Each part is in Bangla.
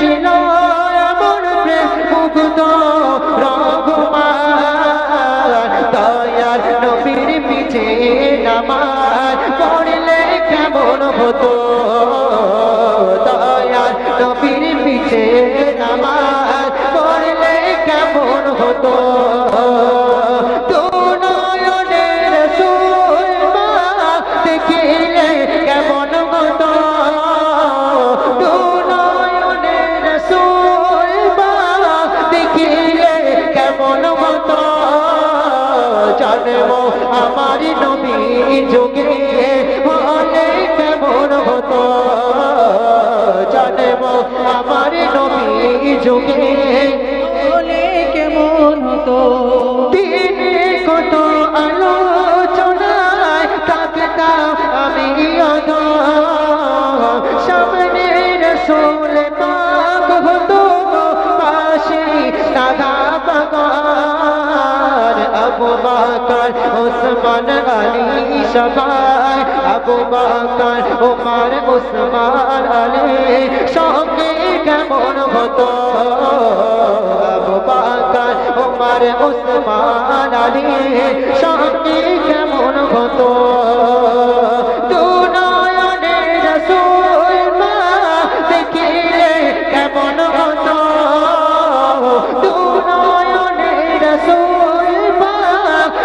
ছিল এমন প্রেম মুগ্ধ রহমান দয়াল নবীর পিছে নামাজ পড়লে কেমন হতো? দয়াল নবীর পিছে নামাজ পড়লে কেমন হতো? যুগে হলে কেমন হতো? দিনে কত আলোচনায় থাকতাম আমি অধ সামনে রসুল পাক হতো পাশে সাদা বাগান। আবু বাকর ওসমান আলী সবাই। আবু বাকর ওমর ওসমান আলী সঙ্গে রসুল মা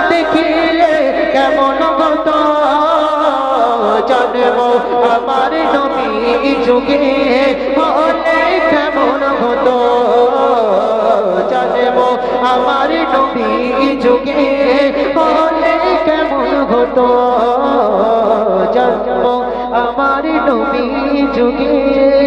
দেখিলে কেমন হতো? আমার নবী যুগে হলে যুগে